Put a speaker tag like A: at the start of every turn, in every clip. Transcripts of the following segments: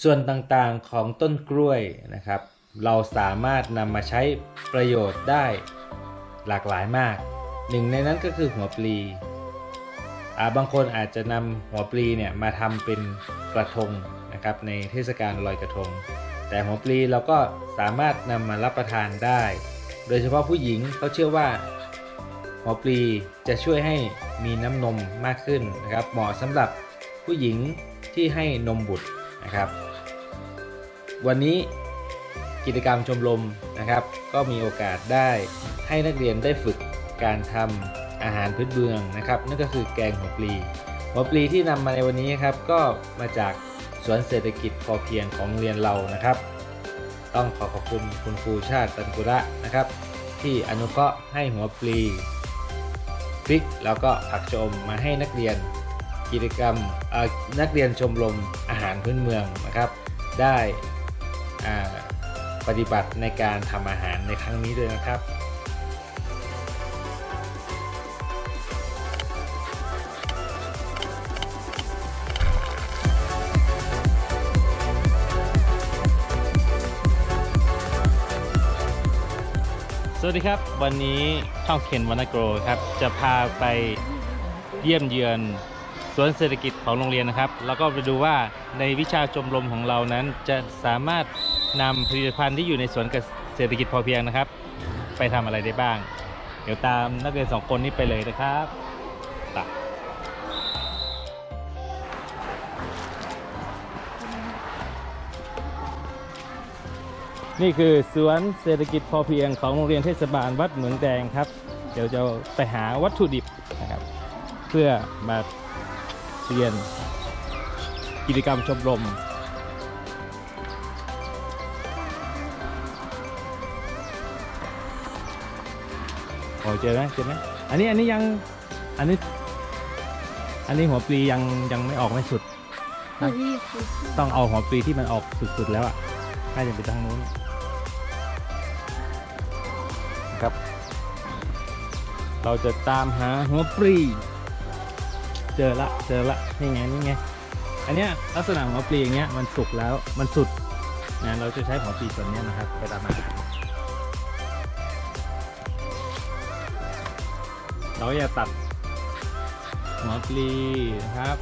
A: ส่วนต่างๆของต้นกล้วยนะครับ เราสามารถนำมาใช้ประโยชน์ได้หลากหลายมาก หนึ่งในนั้นก็คือหัวปลีาบางคนอาจจะนำหัวปลีเนี่ยมาทำเป็นกระทงนะครับในเทศกาลลอยกระทง แต่หัวปลีเราก็สามารถนำมารับประทานได้ โดยเฉพาะผู้หญิงเขาเชื่อว่าหัวปลีจะช่วยให้มีน้ำนมมากขึ้นนะครับเหมาะสำหรับผู้หญิงที่ให้นมบุตร นะครับ วันนี้กิจกรรมชมรมนะครับ ก็มีโอกาสได้ให้นักเรียนได้ฝึกการทำอาหารพื้นเมืองนะครับ นั่นก็คือแกงหัวปลี หัวปลีที่นำมาในวันนี้ครับก็มาจากสวนเศรษฐกิจพอเพียงของโรงเรียนเรานะครับ ต้องขอขอบคุณคุณครูชาติตันกุระนะครับ ที่อนุเคราะห์ให้หัวปลีพริกแล้วก็ผักชะอมมาให้นักเรียน กิจกรรมนักเรียนชมรมอาหารพื้นเมืองนะครับ ได้ปฏิบัติในการทำอาหารในครั้งนี้ด้วยนะครับสวัสดีครับ วันนี้ช่องเคนวรรณโกรครับ จะพาไปเยี่ยมเยือน สวนเศรษฐกิจของโรงเรียนนะครับ แล้วก็ไปดูว่าในวิชาชมรมของเรานั้นจะสามารถนำผลิตภัณฑ์ที่อยู่ในสวนเศรษฐกิจพอเพียงนะครับ ไปทำอะไรได้บ้าง เดี๋ยวตามนักเรียนสองคนนี้ไปเลยนะครับไปนี่คือสวนเศรษฐกิจพอเพียงของโรงเรียนเทศบาลวัดเหมืองแดงครับ เดี๋ยวจะไปหาวัตถุดิบนะครับ เพื่อมา เรียน กิจกรรมชมรม โอ้เจอไหมเจอไหมอันนี้อันนี้ยัง อันนี้ อันนี้หัวปลียังยังไม่ออกไม่สุดต้องเอาหัวปลีที่มันออกสุดๆแล้วอะน่าจะไปทางนู้นครับ เราจะตามหาหัวปลี เจอละเจอละนี่ไงนี่ไงอันเนี้ยลักษณะหัวปลีอย่างเงี้ยมันสุกแล้วมันสุดนะเราจะใช้หัวปลีส่วนเนี้ยนะครับไปตามหาเราจะตัดหัวปลีนะครับ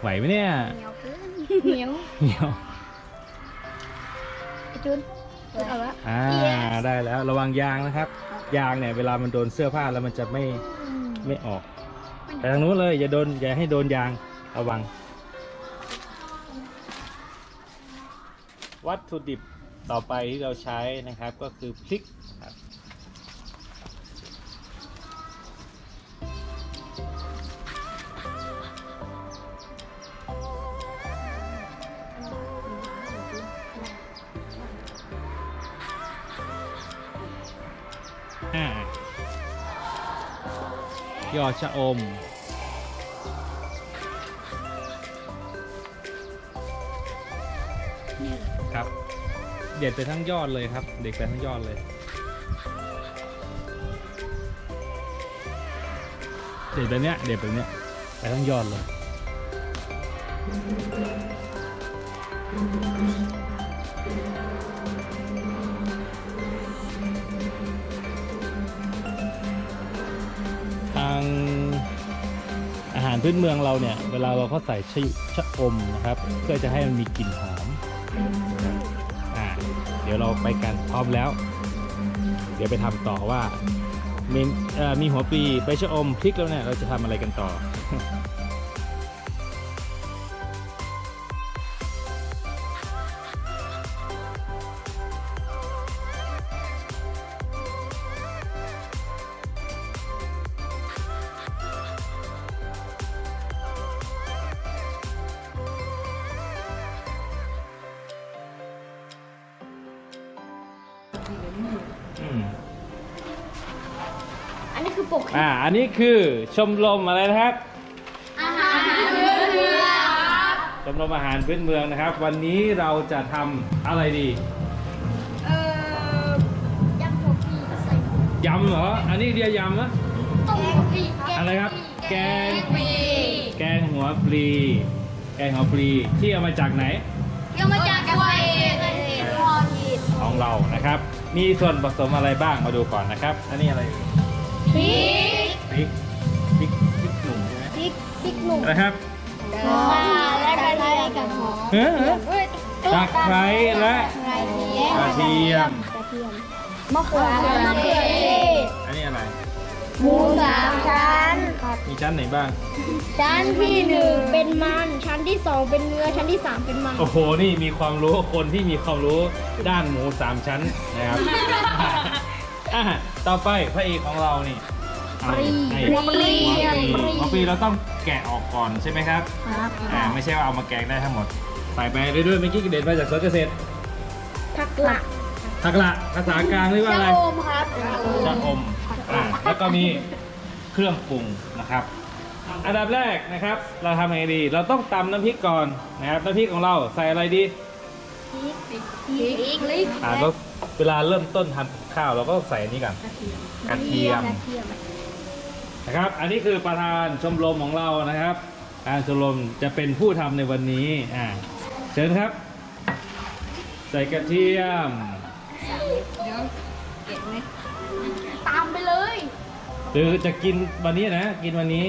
A: ไหวไหมเนี่ย
B: เหนียวเกินเหนียว
A: เหนียว
B: ไอ้จุนเอาละ
A: อ่าได้แล้วระวังยางนะครับ ยางเนี่ยเวลามันโดนเสื้อผ้าแล้วมันจะไม่ไม่ออกไปทางนู้นเลยอย่าโดนอย่าให้โดนยางระวัง วัตถุดิบต่อไปที่เราใช้นะครับก็คือพริกครับ ยอดชะอม ครับ เด็ดไปทั้งยอดเลยครับ เด็ดไปทั้งยอดเลย เด็ดแบบเนี้ย เด็ดแบบเนี้ย ไปทั้งยอดเลย พื้นเมืองเราเนี่ยเวลาเราเขาใส่ชะชะอมนะครับเพื่อจะให้มันมีกลิ่นหอมอ่าเดี๋ยวเราไปกันพร้อมแล้ว เดี๋ยวไปทำต่อว่ามีมีหัวปีใบชะอมพริกแล้วเนี่ยเราจะทำอะไรกันต่อ
B: คือปก
A: อ่า อันนี้คือชมรมอะไรนะครับ
B: อาหารพื้นเมือง
A: ชมรมอาหารพื้นเมืองนะครับ วันนี้เราจะทำอะไรดี
B: เอ่อยำหัวปีใส่
A: ยำเหรอ อันนี้เรียกยำนะ
B: ต้มหัวปี
A: อะไรครับแกง
B: ปี
A: แกวปลี แกงหัวปลีที่เอามาจากไหน
B: เกี่ยวมาจากกล้วยพอผิด
A: ของเรานะครับ มีส่วนผสมอะไรบ้างมาดูก่อนนะครับ อันนี้อะไร
B: พ ริก
A: พริกพริกพริกหนุ่มใช่ไหม
B: พริกพริกหนุ่ม
A: นะครับ
B: หอมและกระเทียมกับหอม
A: เฮ้ยตะไคร้และ
B: กระเทียม
A: กระเทียม
B: มะเขือมะเขือเทศ
A: อันนี้อะไร
B: หมูสามชั้น
A: มีชั้นไหนบ้าง
B: ชั้นที่หนึ่งเป็นมัน ชั้นที่สองเป็นเนื้อ ชั้นที่สามเป็นมัน
A: โอ้โห นี่มีความรู้คนที่มีความรู้ด้านหมูสามชั้นนะครับ อะต่อไปพระเอกของเรานี่เอาให้
B: หัวปลี
A: หัวปลีหัวปลีเราต้องแกะออกก่อนใช่ไหมครับ
B: ครับ
A: อ่าไม่ใช่ว่าเอามาแกงได้ทั้งหมด ใส่ไปเรื่อยๆเมื่อกี้กระเด็นมาจากสวนเกษตร
B: ผักละ
A: ทักละภาษากลางเรียกว่าอะไร
B: ชะอมครับ
A: ชะอมอ่าแล้วก็มีเครื่องปรุงนะครับ อันดับแรกนะครับ เราทำยังไงดี เราต้องตำน้ำพริกก่อนนะครับน้ำพริกของเราใส่อะไรดี
B: พริกพริกพริก
A: อ่าก็เวลาเริ่มต้นทำกับ ข้าวเราก็ใส่อันนี้ก่อนกระเทียม
B: กระเทียม
A: นะครับ อันนี้คือประธานชมรมของเรานะครับประธานชมรมจะเป็นผู้ทำในวันนี้อ่าเชิญครับ ใส่กระเทียม
B: ตามไปเลย
A: หรือจะกินวันนี้นะ กินวันนี้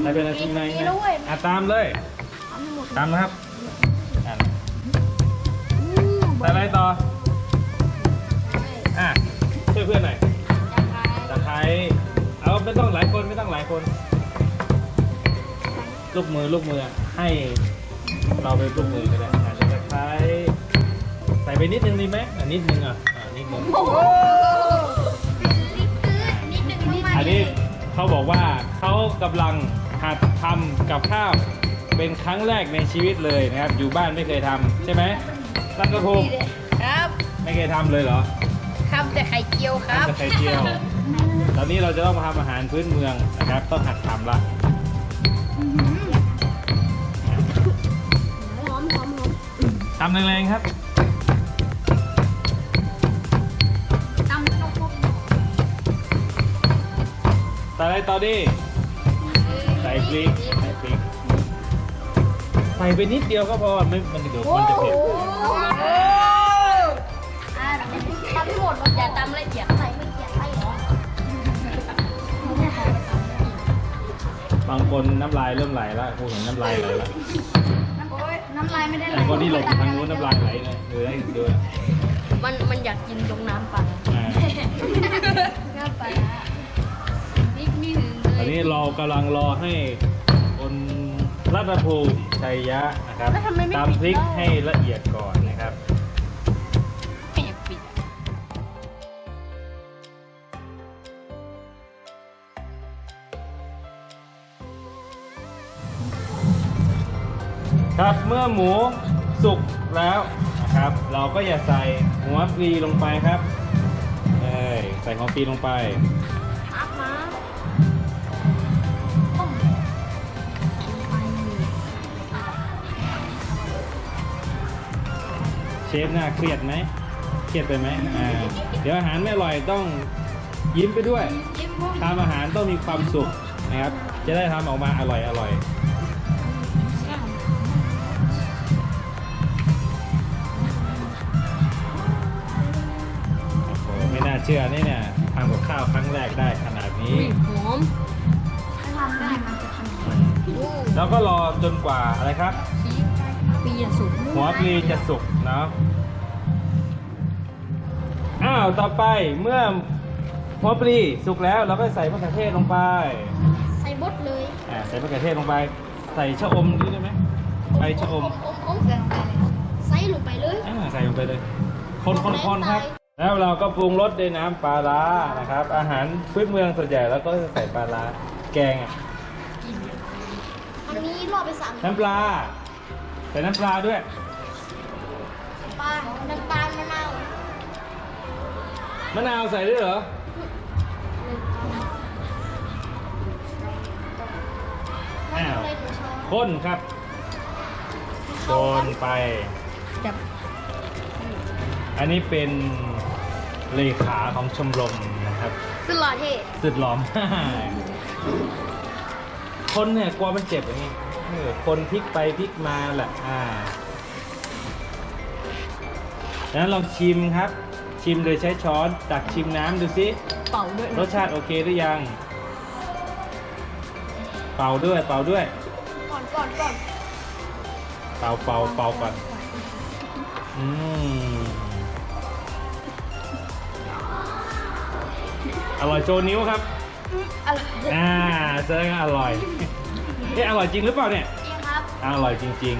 A: ใส่เป็นอะไรที่ไหน
B: กิน
A: นะ
B: ด้วย
A: อะตามเลย ตามนะครับอะใส่อะไรต่อ คนไม่ต้องหลายคน ลูกมือลูกมือให้เราเป็นลูกมือก็ได้อะตะไคร้ใส่ไปนิดนึงดีไหมอะนิดนึงอะอะนิดนึง
B: โอ้โหนิดนึงนิดนึง
A: อันนี้เขาบอกว่าเขากำลังหัดทำกับข้าวเป็นครั้งแรกในชีวิตเลยนะครับ อยู่บ้านไม่เคยทำใช่ไหมตั้งกระพุง
B: ครับ
A: ไม่เคยทำเลยเหรอ
B: ครับแต่ไข่เจียวครับ
A: ทำแต่ไข่เจียว ตอนนี้เราจะต้องมาทำอาหารพื้นเมืองนะครับ ต้องหัดทำละ
B: หอมหอมหอม
A: ทำแรงๆครับ
B: ตำนกนก
A: ใส่อะไรต่อดีใส่พริกใส่พริกใส่ไปนิดเดียวก็พอไม่มันเดี๋ยวมันจะเผ็ด
B: อ่าตำให้หมดอย่าตำละเอียดใส่ไม่เอียดใส่า
A: งคนน้ำลายเริ่มไหลแล้วพูดถึงน้ำลายไหลแล้ว
B: น้ำลายไม่ได้ไหล
A: บางคนที่หลบทางนู้นน้ำลายไหลเลยดูได้ดูนะ
B: มันมันอยากกินตรงน้ำปลา
A: อ่า
B: น้ำปลาพริกนี่ถึง
A: ตอนนี้เรากำลังรอให้คนรัตภูมิชัยยะนะครับตำพริกให้ละเอียดก่อนนะครับ ครับเมื่อหมูสุกแล้วนะครับ เราก็อย่าใส่หัวปลีลงไปครับเอ้ยใส่หัวปลีลงไป
B: อัพมา
A: เชฟน่าเครียดไหมเครียดไปไหมอ่าเดี๋ยวอาหารไม่อร่อยต้องยิ้มไปด้วย
B: ยิ้มพวก
A: ทำอาหารต้องมีความสุขนะครับ จะได้ทำออกมาอร่อยอร่อย ไม่น่าเชื่อนี่เนี่ยทำกับข้าวครั้งแรกได้ขนาดนี้
B: หอมถ้าทำได้มันจะทำ
A: แล้วก็รอจนกว่าอะไรครับ
B: ปีละสุก
A: หัวปลีจะสุกเนาะอ้าวต่อไปเมื่อหัวปลีสุกแล้วเราก็ใส่มะเขือเทศลงไป
B: ใส่บดเลย
A: อ่าใส่มะเขือเทศลงไป ใส่ชะอมด้วยได้ไหมใบชะอม
B: อมอมใส่ลงไปเลยใส่ลงไปเลย
A: อ่าใส่ลงไปเลย คนคนคนครับ แล้วเราก็ปรุงรสด้วยน้ำปลาร้านะครับ อาหารพื้นเมืองส่วนใหญ่แล้วก็จะใส่ปลาร้าแกงอะ
B: อันนี้รอไปสาม
A: น้ำปลาใส่น้ำปลาด้วย
B: ปลาน้ำตาลมะนาว
A: มะนาวใส่ด้วยเหรออ้าว
B: เลยหนึ่งช้อน
A: ข้นครับโดนไป
B: จับ
A: อันนี้เป็น เลขาของชมรมนะครับ
B: สุดหล่อเท่
A: สุดหลอมคนเนี่ยกลัวมันเจ็บอย่างนี้เออคนพลิกไปพลิกมาแหละอ่าดังนั้นลองชิมครับ ชิมโดยใช้ช้อนตักชิมน้ำดูสิ
C: เป่าด้วย
A: รสชาติโอเคหรือยัง เป่าด้วยเป่าด้วย
B: ก่อนก่อนก่อน
A: เป่าเป่าเป่าก่อนอืม อร่อยโชว์นิ้วครับ
B: อร่อย
A: อ่าแสดงว่าอร่อยเอ๊ะอร่อยจริงหรือเปล่าเนี่ย
B: จริงครับ
A: อร่อยจริง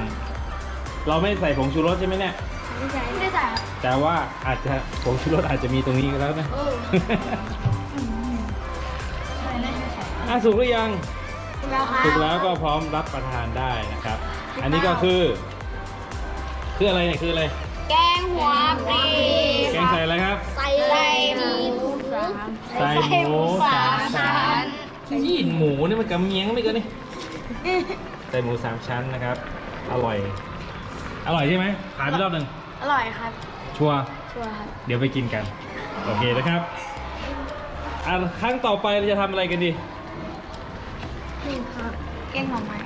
A: ๆ เราไม่ใส่ผงชูรสใช่ไหมเนี่ย
B: ไม่ใช่ไม่ได้ใส่ครับ
A: แต่ว่าอาจจะผงชูรสอาจจะมีตรงนี้ก็แล้วนะ
B: เออ
A: อะสุกหรือยัง
B: แล้วครับ
A: สุกแล้วก็พร้อมรับประทานได้นะครับ อันนี้ก็คือ คืออะไรเนี่ยคืออะไร
B: แกงหัวปลี
A: แกงใส่อะไรครับ
B: ใส่ใส่หมูสาม
A: ใส่หมูสามชั้นยี่หมูนี่มันกำเมียงไม่เกินนี่ใส่หมูสามชั้นนะครับ อร่อย อร่อยใช่ไหมผ่านไปรอบหนึ่ง
B: อร่อยครับ
A: ชัวร์
B: ชัวร์ครับ
A: เดี๋ยวไปกินกัน โอเคนะครับอะครั้งต่อไปเราจะทำอะไรกันดี
B: นี่ครับแกงหน่อไม้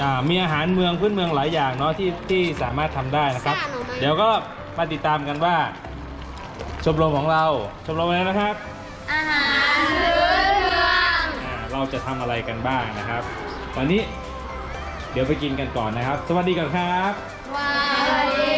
A: อ่ามีอาหารเมืองพื้นเมืองหลายอย่างเนาะที่ที่สามารถทำได้นะครับ
B: ซ่าหน่อไม้
A: เดี๋ยวก็มาติดตามกันว่า ชมรมของเรา ชมรมอะไรนะครับ
B: อาหารพื้นเมือง
A: อ่าเราจะทำอะไรกันบ้างนะครับ วันนี้เดี๋ยวไปกินกันก่อนนะครับ สวัสดีก่อนครับ
B: สวัสดี